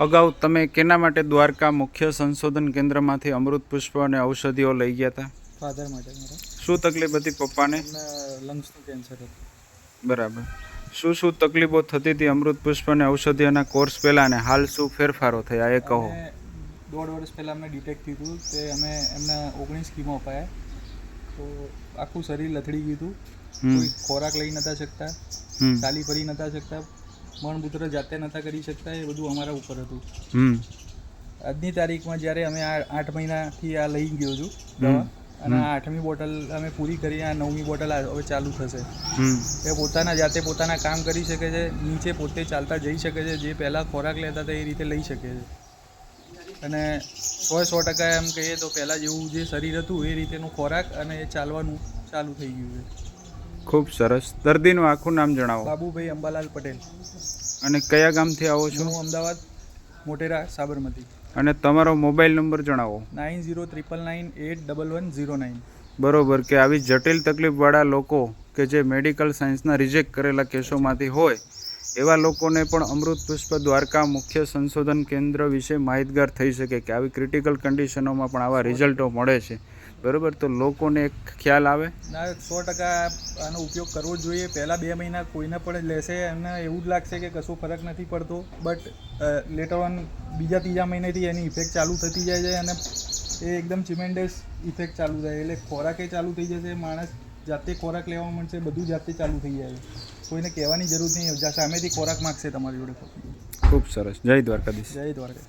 અગાઉ તમે કેના માટે દ્વારકા મુખ્ય સંશોધન કેન્દ્રમાંથી અમૃત પુષ્પ અને ઔષધિઓ લઈ ગયા હતા ફાધર માટે મારા. શું તકલીફ હતી પપ્પાને? લંગ્સનું કેન્સર હતું. બરાબર. શું શું તકલીફો થતી હતી અમૃત પુષ્પ અને ઔષધિઓના કોર્સ પહેલાં અને હાલ શું ફેરફારો થયા એ કહો. દોઢ વર્ષ પહેલાં અમને ડિટેક્ટ થયું તે અમે એમને ઓગણીસ કીમો અપાયા. તો આખું શરીર લથડી ગયું હતું. કોઈ ખોરાક લઈ નતા શકતા. ચાલી ફરી નતા શકતા. મળમૂત્ર જાતે નતા કરી શકતા એ બધું અમારા ઉપર હતું. આજની તારીખમાં જ્યારે અમે આ આઠ મહિનાથી આ લઈ ગયો છું દવા અને આ આઠમી બોટલ અમે પૂરી કરી આ નવમી બોટલ હવે ચાલુ થશે. એ પોતાના જાતે પોતાના કામ કરી શકે છે નીચે પોતે ચાલતા જઈ શકે છે જે પહેલાં ખોરાક લેતા હતા એ રીતે લઈ શકે છે. અને સો સો ટકા એમ કહીએ તો પહેલાં જેવું જે શરીર હતું એ રીતેનું ખોરાક અને એ ચાલવાનું ચાલુ થઈ ગયું છે. ખૂબ સરસ. દર્દીનું આખું નામ જણાવો. બાબુભાઈ અંબાલાલ પટેલ. અને કયા ગામથી આવો છો? હું અમદાવાદ મોટેરા સાબરમતી. અને તમારો મોબાઈલ નંબર જણાવો. Nine zero triple nine eight double one zero nine. બરોબર કે આવી જટિલ તકલીફવાળા લોકો કે જે મેડિકલ સાયન્સના રિજેક્ટ કરેલા કેસોમાંથી હોય એવા લોકોને પણ અમૃત પુષ્પ દ્વારકા મુખ્ય સંશોધન કેન્દ્ર વિશે માહિતગાર થઈ શકે કે આવી ક્રિટિકલ કન્ડિશનોમાં પણ આવા રિઝલ્ટો મળે છે. બરોબર? તો લોકોને એક ખ્યાલ આવે? ના સો ટકા આનો ઉપયોગ કરવો જ જોઈએ. પહેલાં બે મહિના કોઈને પણ લેશે એમને એવું જ લાગશે કે કશો ફરક નથી પડતો. બટ લેટર ઓન બીજા ત્રીજા મહિનેથી એની ઇફેક્ટ ચાલુ થતી જાય છે અને એ એકદમ ચિમેન્ડસ ઇફેક્ટ ચાલુ થાય. એટલે ખોરાકે ચાલુ થઈ જશે માણસ જાતે ખોરાક લેવા મળશે બધું જાતે ચાલુ થઈ જાય. છે કોઈને કહેવાની જરૂર નહીં. સામેથી ખોરાક માગશે તમારી જોડે. ખૂબ સરસ. જય દ્વારકાધીશ. જય દ્વારકા